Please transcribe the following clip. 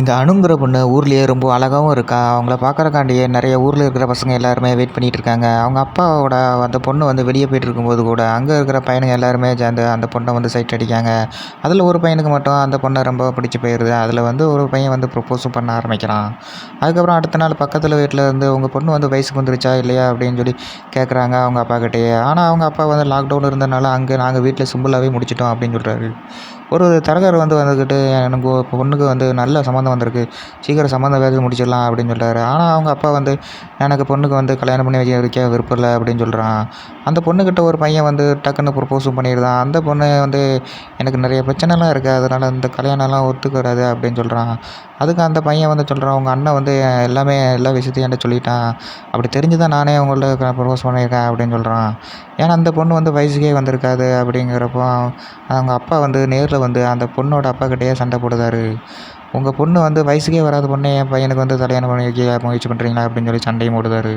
இங்கே அணுங்கிற பொண்ணு ஊர்லேயே ரொம்ப அழகாகவும் இருக்கா? அவங்கள பார்க்கறக்காண்டியே நிறைய ஊரில் இருக்கிற பசங்க எல்லாருமே வெயிட் பண்ணிகிட்டு இருக்காங்க. அவங்க அப்பாவோட அந்த பொண்ணு வந்து வெளியே போயிட்டு இருக்கும்போது கூட அங்கே இருக்கிற பையனுங்க எல்லாருமே சேர்ந்து அந்த பொண்ணை வந்து சைட் அடிக்காங்க. அதில் ஒரு பையனுக்கு மட்டும் அந்த பொண்ணை ரொம்ப பிடிச்சி போயிடுது அதில் வந்து ஒரு பையன் வந்து ப்ரொப்போஸும் பண்ண ஆரம்பிக்கிறான். அதுக்கப்புறம் அடுத்த நாள் பக்கத்தில் வீட்டில் இருந்து உங்கள் பொண்ணு வந்து வயசுக்கு வந்துருச்சா இல்லையா அப்படின்னு சொல்லி கேட்குறாங்க அவங்க அப்பாக்கிட்டேயே ஆனால் அவங்க அப்பா வந்து லாக்டவுன் இருந்தனால அங்கே நாங்கள் வீட்டில் சிம்பிளாகவே முடிச்சிட்டோம் அப்படின்னு சொல்கிறாரு ஒரு தரகர் வந்து வந்துக்கிட்டு எனக்கு பொண்ணுக்கு வந்து நல்ல சம்மந்தம் வந்திருக்கு. சீக்கிரம் சம்மந்தம் பேசி முடிச்சிடலாம் அப்படின்னு சொல்கிறாரு ஆனால் அவங்க அப்பா வந்து எனக்கு பொண்ணுக்கு வந்து கல்யாணம் பண்ணி வைக்க வைக்க விருப்பம் இல்லை அப்படின்னு சொல்கிறான் அந்த பொண்ணுக்கிட்ட ஒரு பையன் வந்து டக்குன்னு ப்ரொப்போஸும் பண்ணிடுறான் அந்த பொண்ணு வந்து எனக்கு நிறைய பிரச்சனைலாம் இருக்குது அதனால் இந்த கல்யாணம்லாம் ஒத்துக்க வராது அப்படின்னு சொல்கிறான் அதுக்கு அந்த பையன் வந்து சொல்கிறான் உங்கள் அண்ணன் வந்து எல்லாமே எல்லா விஷயத்தையும் என்கிட்ட சொல்லிட்டான். அப்படி தெரிஞ்சு தான் நானே உங்கள்ட்ட ப்ரப்போஸ் பண்ணியிருக்கேன் அப்படின்னு சொல்கிறான் ஏன்னா அந்த பொண்ணு வந்து வயசுக்கே வந்திருக்காது அப்படிங்கிறப்போ அவங்க அப்பா வந்து நேரில் வந்து அந்த பொண்ணோட அப்பாக்கிட்டேயே சண்டை போடுதாரு உங்கள் பொண்ணு வந்து வயசுக்கே வராத பொண்ணே என் பையனுக்கு வந்து கல்யாணம் பண்ணி வைக்க முயற்சி பண்ணுறீங்களா அப்படின்னு சொல்லி சண்டையும் போடுதாரு